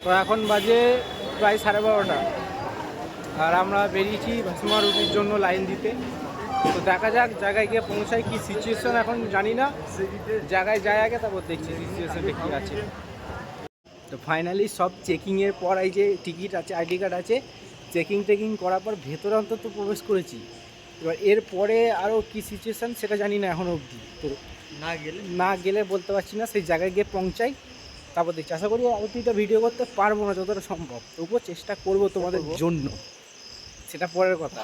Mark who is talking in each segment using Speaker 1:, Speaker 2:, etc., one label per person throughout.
Speaker 1: তো এখন বাজে প্রায় সাড়ে বারোটা। আর আমরা বেরিয়েছি ভাসমা রুটির জন্য লাইন দিতে। তো দেখা যাক জায়গায় গিয়ে পৌঁছায় কি সিচুয়েশন এখন জানি না। জায়গায় যায় আগে তারপর দেখছি সিচুয়েশনটা কী আছে। তো ফাইনালি সব চেকিংয়ের পর এই যে টিকিট আছে আইডি কার্ড আছে চেকিং টেকিং করার পর ভেতরে অন্তত প্রবেশ করেছি। এবার এর পরে আরও কী সিচুয়েশান সেটা জানি না এখনও অবধি। তো
Speaker 2: না গেলে?
Speaker 1: না গেলে বলতে পারছি না সেই জায়গায় গিয়ে পৌঁছাই। তারপর দেখছি। আশা করি অতিটা ভিডিও করতে পারব না যতটা সম্ভব। তবুও চেষ্টা করব তোমাদের জন্য। সেটা পরের কথা।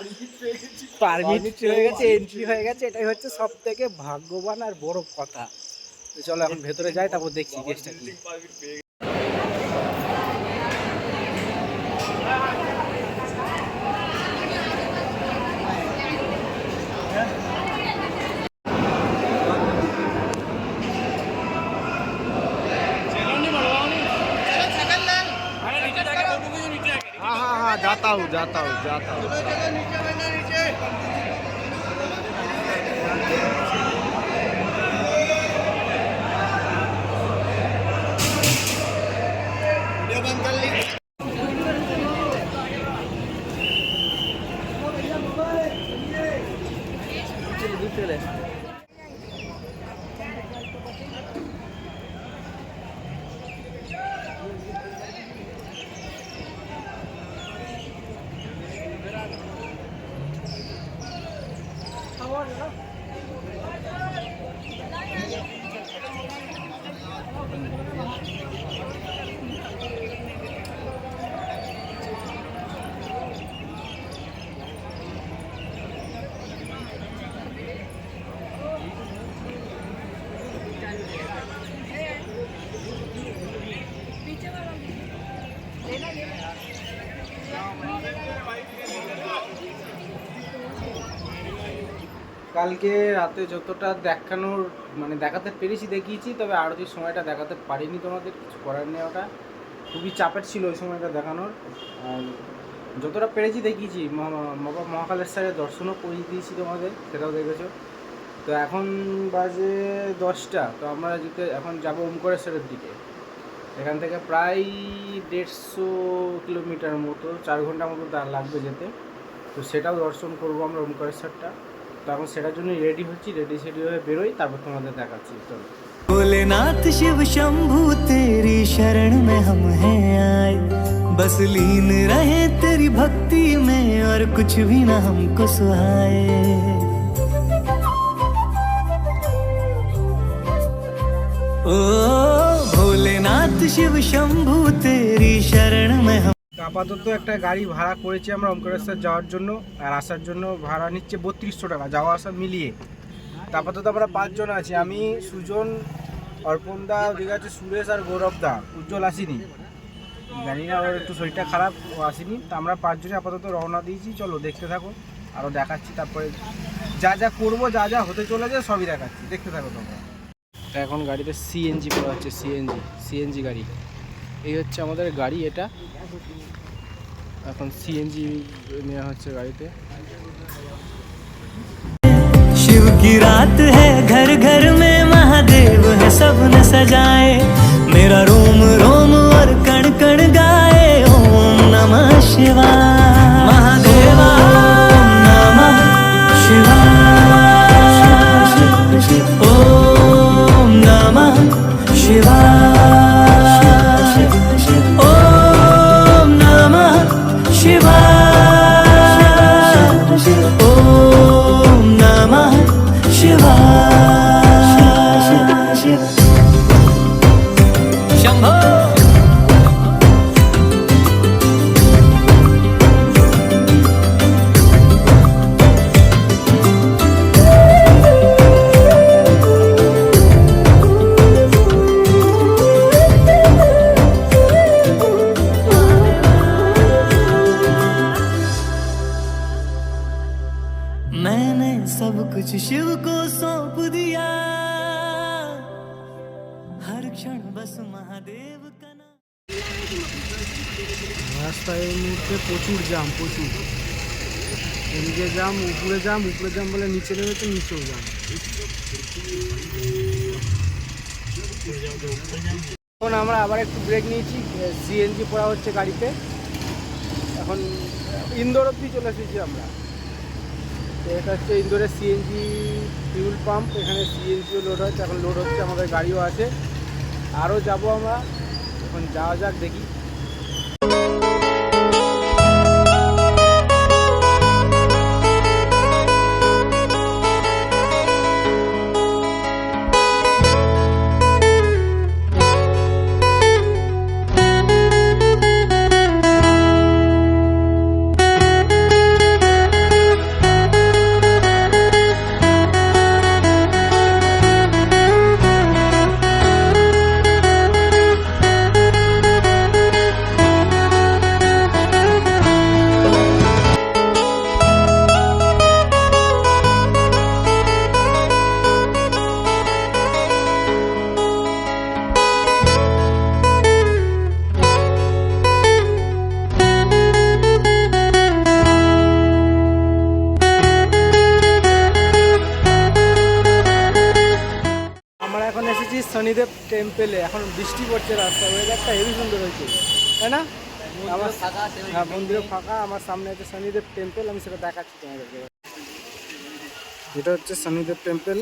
Speaker 1: পারমিট হয়ে গেছে। এন্ট্রি হয়ে গেছে এটাই হচ্ছে সব থেকে ভাগ্যবান আর বড় কথা। চলো এখন ভেতরে যাই তারপর দেখছি কেসটা কি।
Speaker 2: हाँ हाँ हाँ जाता हूँ जाता हूँ जाता
Speaker 1: কালকে রাতে যতটা দেখানোর মানে দেখাতে পেরেছি, দেখিয়েছি, তবে আরতির সময়টা দেখাতে পারিনি তোমাদের, কিছু করার নেই ওটা। খুবই চাপের ছিল ওই সময়টা দেখানোর। আর যতটা পেরেছি দেখিয়েছি বাবা মহাকালেশ্বরের দর্শনও করিয়ে দিয়েছি তোমাদের, সেটাও দেখেছ। তো এখন বাজে দশটা, তো আমরা যেতে, এখন যাব ওমকরেশ্বরের দিকে। এখান থেকে প্রায় দেড়শো কিলোমিটার মতো, চার ঘণ্টা মতো তা লাগবে যেতে। তো সেটাও দর্শন করব আমরা ওমকারেশ্বরটা। তো এখন সেটার জন্য রেডি হচ্ছি রেডি সেডি হয়ে বেরোই তারপর তোমাদের দেখাচ্ছি চলো
Speaker 3: भोलेनाथ शिव शंभू तेरी शरण में हम हैं आए बस लीन रहे तेरी भक्ति में और कुछ भी ना हमको सुहाए ओ भोलेनाथ शिव शंभू तेरी शरण में हम
Speaker 1: তো আপাতত একটা গাড়ি ভাড়া করেছি আমরা ওমকারেশ্বর যাওয়ার জন্য, আর আসার জন্য ভাড়া নিচ্ছে বত্রিশশো টাকা, যাওয়া আসা মিলিয়ে। তো আপাতত আমরা পাঁচজন আছি, আমি, সুজন, অর্পণ দা, ওদিকে আছে সুরেশ আর গৌরব দা, উজ্জ্বল আসিনি। জানি না, ওর একটু শরীরটা খারাপ, ও আসেনি। তো আমরা পাঁচজনে আপাতত রওনা দিয়েছি, চলো দেখতে থাকো আরও দেখাচ্ছি, তারপরে যা যা করব, যা যা হতে চলেছে, সবই দেখাচ্ছি, দেখতে থাকো তোমরা। এখন গাড়িতে সিএনজি পাওয়া হচ্ছে সিএনজি সিএনজি গাড়ি। এই হচ্ছে আমাদের গাড়ি এটা এখন সিএনজি নেওয়া হচ্ছে গাড়িতে
Speaker 3: शिव की रात है घर घर में महादेव है सबने सजाए मेरा रोम रोम सब कुछ शिव को सौंप दिया हर क्षण बस महादेव का नाम
Speaker 1: রাস্তায় এই মুহূর্তে প্রচুর জাম প্রচুর এদিকে জাম উপরে জাম উপরে জাম বলে নিচে নেমেছে নিচেও জাম এখন আমরা আবার একটু ব্রেক নিয়েছি সিএনজি পড়া হচ্ছে গাড়িতে এখন ইন্দোর অব্দি চলে এসেছি আমরা তো এটা হচ্ছে ইন্দোরের সিএনজি ফিউল পাম্প এখানে সিএনজিও লোড হয় এখন লোড হচ্ছে, আমাদের গাড়িও আছে। আরও যাব আমরা, এখন যাওয়া যাক, দেখি। শনিদেব টেম্পেলে এখন বৃষ্টি পড়ছে রাস্তা ওয়েদারটা হেভি সুন্দর হয়েছে তাই না? আমার হ্যাঁ মন্দিরে ফাঁকা আমার সামনে আছে শনিদেব টেম্পেল আমি সেটা দেখাচ্ছি তোমাদেরকে। এটা হচ্ছে শনিদেব টেম্পল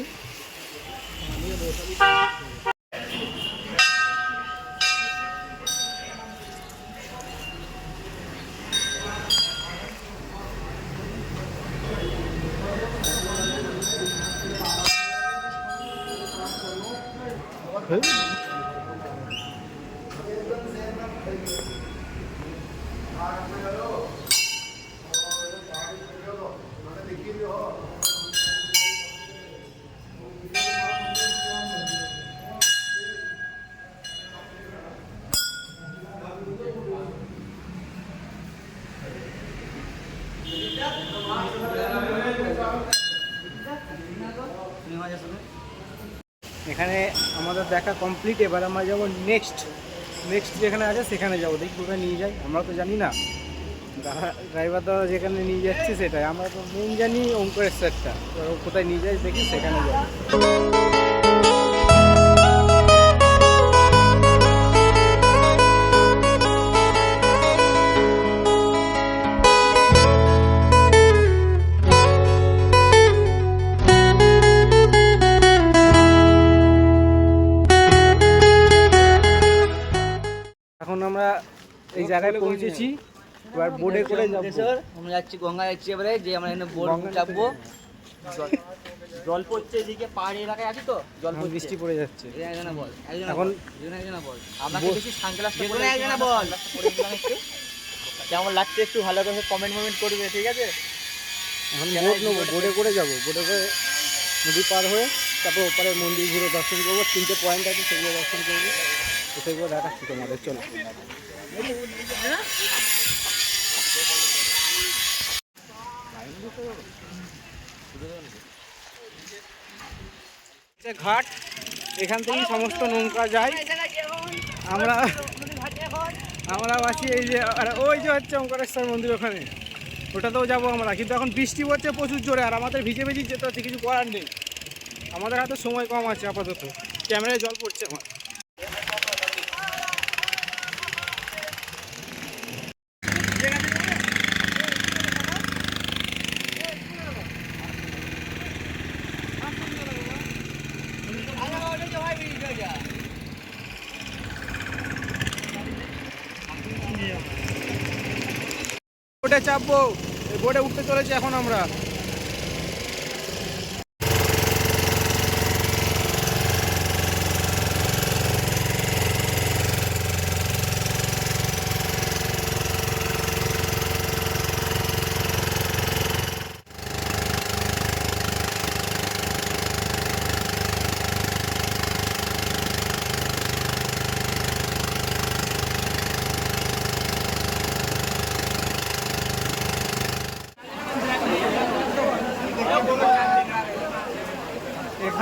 Speaker 1: দেখা কমপ্লিট এবার আমরা যাব নেক্সট নেক্সট যেখানে আছে, সেখানে যাব। দেখি কোথায় নিয়ে যাই। আমরা তো জানি না। ড্রাইভার দাদা যেখানে নিয়ে যাচ্ছে, সেটাই। আমরা তো মেন জানি ওঙ্কারেশ্বরটা এবার কোথায় নিয়ে যাই, দেখি সেখানে যাব জায়গায় পৌঁছেছি। এবার বোর্ডে করে যাব।
Speaker 4: আমরা যাচ্ছি গঙ্গা যাচ্ছি এবারে যে আমরা এখানে বোট
Speaker 1: গঙ্গা
Speaker 4: চাপবো। জল পড়ছে এদিকে পাহাড়ি এলাকায় আছি তো? জল পড়ছে
Speaker 1: বৃষ্টি পড়ে যাচ্ছে।
Speaker 4: একজনা বল
Speaker 1: এখন
Speaker 4: একজনা বল। আমরা বেশি পরে একজনা বল। কেমন লাগছে একটু ভালো করে কমেন্ট মমেন্ট করবে ঠিক আছে?
Speaker 1: এখন বোট নেব বোর্ডে করে যাব। বোর্ডে করে নদী পার হয়ে তারপর ওপারে মন্দির ঘুরে দর্শন করব। তিনটে পয়েন্ট আছে সেগুলো দর্শন করব। তো সেগুলো দেখাচ্ছি তোমাদের চলো। ঘাট, এখান থেকেই সমস্ত নৌকা যায়। আমরা আমরা আছি এই যে ওই যে হচ্ছে ওঙ্কারেশ্বর মন্দির ওখানে। ওটাতেও যাব আমরা। কিন্তু এখন বৃষ্টি পড়ছে প্রচুর জোরে, আর আমাদের ভিজে ভিজে যেতে হচ্ছে, কিছু করার নেই। আমাদের হাতে সময় কম আছে আপাতত। ক্যামেরায় জল পড়ছে আমার। বোটে চাপবো বোটে উঠতে চলেছি এখন আমরা।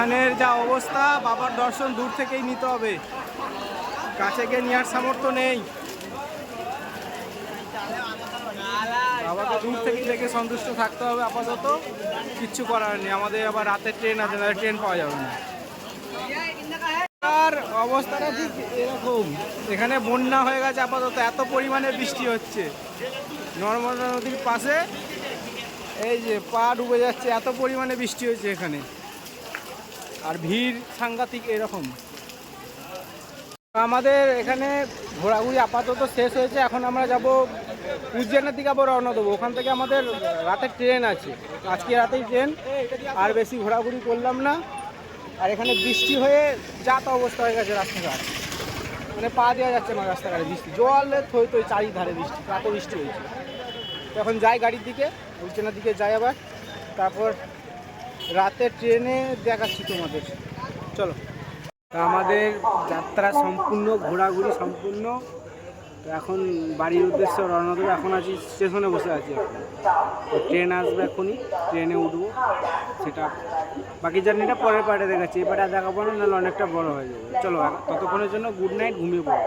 Speaker 1: এখানের যা অবস্থা, বাবার দর্শন দূর থেকেই নিতে হবে। কাছে গিয়ে নেওয়ার সামর্থ্য নেই। বাবাকে দূর থেকে দেখে সন্তুষ্ট থাকতে হবে আপাতত। কিচ্ছু করার নেই। আমাদের আবার রাতের ট্রেন আছে না ট্রেন পাওয়া যাবে না। রাস্তার অবস্থাটা ঠিক এরকম। এখানে বন্যা হয়ে গেছে আপাতত। এত পরিমাণে বৃষ্টি হচ্ছে। নর্মদা নদীর পাশে এই যে পা ডুবে যাচ্ছে। এত পরিমাণে বৃষ্টি হচ্ছে এখানে। আর ভিড় সাংঘাতিক এরকম। আমাদের এখানে ঘোরাঘুরি আপাতত শেষ হয়েছে, এখন আমরা যাব উজ্জয়নের দিকে আবার রওনা দেবো। ওখান থেকে আমাদের রাতে ট্রেন আছে, আজকে রাতেই ট্রেন, আর বেশি ঘোরাঘুরি করলাম না। আর এখানে বৃষ্টি হয়ে যাত অবস্থা হয়ে গেছে রাস্তাঘাট। মানে পা দেওয়া যাচ্ছে না রাস্তাঘাটে বৃষ্টি, জলে থই থই চারিধারে বৃষ্টি এত বৃষ্টি হয়েছে। তো এখন যাই গাড়ির দিকে, উজ্জয়নের দিকে যাই আবার, তারপর রাতে ট্রেনে দেখাচ্ছি তোমাদের। চলো। তা আমাদের যাত্রা সম্পূর্ণ, ঘোরাঘুরি সম্পূর্ণ। তো এখন বাড়ির উদ্দেশ্যে রওনা দেবো। এখন আছি স্টেশনে বসে আছি এখন। তো ট্রেন আসবে এখনই, ট্রেনে উঠবো। সেটা বাকি জার্নিটা পরের পার্টে দেখাচ্ছি। আর দেখাবো না, নাহলে অনেকটা বড় হয়ে যাবে। চলো, ততক্ষণের জন্য গুড নাইট, ঘুমিয়ে পড়ো।